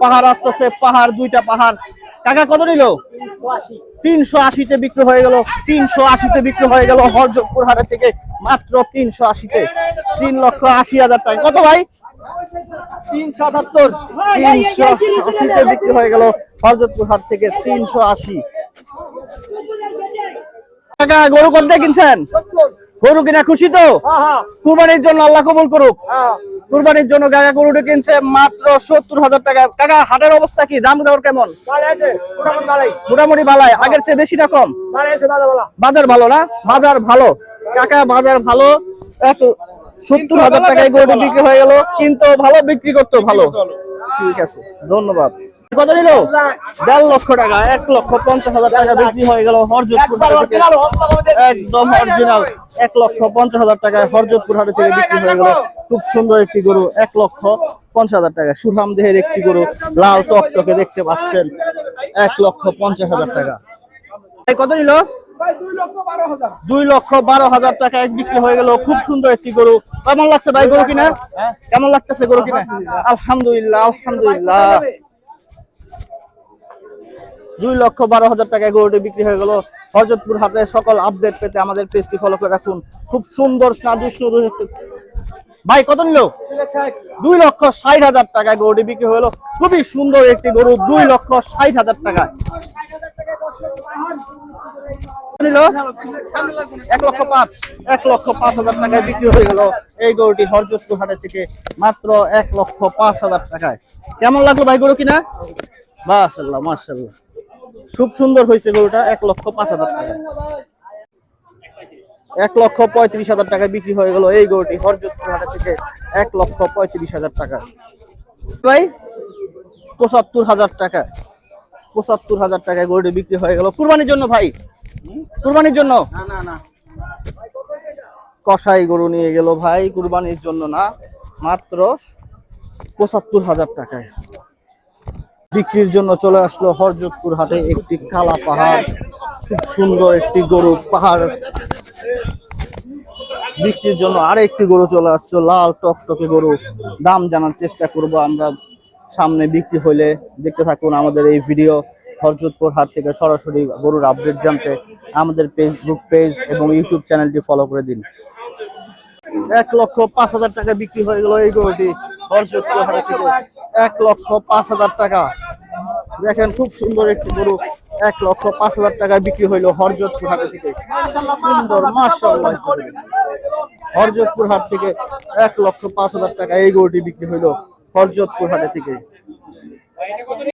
পাহাড় আসতেছে পাহাড় দুইটা পাহাড়। কাকা কত নিল? তিনশো আশিতে বিক্রি হয়ে গেল তিনশো আশিতে বিক্রি হয়ে গেল হরজতপুর হাটের থেকে মাত্র তিনশো আশিতে। তিন লক্ষ আশি হাজার টাকা। কত ভাই? তিনশো সাতাত্তর। তিনশো আশিতে বিক্রি হয়ে গেল হরজতপুর হাট থেকে তিনশো আশি। টাকা গরু কিনছেন? গরু কিনা খুশি তো? হ্যাঁ। কুরবানির জন্য আল্লাহ কবুল করুক। হ্যাঁ। কুরবানির জন্য কাকা গরুটা কিনছে মাত্র সত্তর হাজার টাকা। কাকা হাটের অবস্থা কি? দাম দাম কেমন? মোটামুটি ভালাই। আগের চেয়ে বেশি না কম বাজার ভালো। না? বাজার ভালো। কাকা বাজার ভালো। এত সত্তর হাজার টাকায় গরুটা বিক্রি হয়ে গেল। কিন্তু ভালো বিক্রি করতো ভালো। ঠিক আছে ধন্যবাদ। কত নিল দেড় লক্ষ টাকা, এক লক্ষ পঞ্চাশ হাজার টাকা বিক্রি হয়ে গেল হরজতপুর একদম অরিজিনাল এক লক্ষ পঞ্চাশ হাজার টাকায় হরজতপুর হাটে থেকে বিক্রি হয়ে গেল। খুব সুন্দর একটি গরু, এক লক্ষ পঞ্চাশ হাজার টাকা। সুঠাম দেহের একটি গরু, লাল টকটকে দেখতে পাচ্ছেন, এক লক্ষ পঞ্চাশ হাজার টাকা। কত নিল দুই লক্ষ বারো হাজার টাকা টাকায় বিক্রি হয়ে গেল। খুব সুন্দর একটি গরু। কেমন লাগছে ভাই গরু কিনা? কেমন লাগতেছে গরু কিনা? আলহামদুলিল্লাহ আলহামদুলিল্লাহ। দুই লক্ষ বারো হাজার টাকায় গরুটি বিক্রি হয়ে গেল। হরজতপুর হাটের সকল আপডেট পেতে আমাদের পেজটি ফলো করে রাখুন। খুব সুন্দর ভাই কত নিল? দুই লক্ষ ষাট হাজার টাকায় গরুটি বিক্রি হলো খুবই সুন্দর একটি গরু দুই লক্ষ ষাট হাজার টাকায়। এক লক্ষ পাঁচ। এক লক্ষ পাঁচ হাজার টাকায় বিক্রি হয়ে গেল। এই গরুটি হরজতপুর হাটে থেকে মাত্র এক লক্ষ পাঁচ হাজার টাকায়। কেমন লাগল ভাই গরু কিনা? মাশাল্লাহ মাশাল্লাহ খুব সুন্দর হয়েছে গরুটা এক লক্ষ পাঁচ হাজার টাকা। এক লক্ষ পঁয়ত্রিশ হাজার টাকা বিক্রি হয়ে গেল এই গরুটি হরজতপুর হাটে থেকে এক লক্ষ পঁয়ত্রিশ হাজার টাকা। ভাই পঁচাত্তর হাজার টাকা পঁচাত্তর হাজার টাকায় গরুটি বিক্রি হয়ে গেল। কুরবানির জন্য ভাই কুরবানির জন্য? না না না। কসাই গরু নিয়ে গেল ভাই কুরবানির জন্য না মাত্র পঁচাত্তর হাজার টাকায়। বিক্রির জন্য চলে আসলো হরজতপুর হাটে একটি কালা পাহাড়, খুব সুন্দর একটি গরু পাহাড়। বিক্রির জন্য আরও একটি গরু চলে আসছে লাল টকটকে গরু। দাম জানার চেষ্টা করব আমরা। সামনে বিক্রি হইলে দেখতে থাকুন আমাদের এই ভিডিও, হরজতপুর হাট থেকে সরাসরি গরুর আপডেট জানতে আমাদের ফেসবুক পেজ এবং ইউটিউব চ্যানেলটি ফলো করে দিন। এক লক্ষ পাঁচ হাজার টাকা বিক্রি হয়ে গেল এই গরুটি। হরজতপুর হাট থেকে এক লক্ষ পাঁচ হাজার টাকা। দেখেন খুব সুন্দর একটি গরু, এক লক্ষ পাঁচ হাজার টাকায় বিক্রি হইল হরজতপুর হাটে থেকে। সুন্দর মাসাল্লাহ হরজতপুর হাট থেকে এক লক্ষ পাঁচ হাজার টাকা এই গরুটি বিক্রি হইল হরজতপুর হাটে থেকে।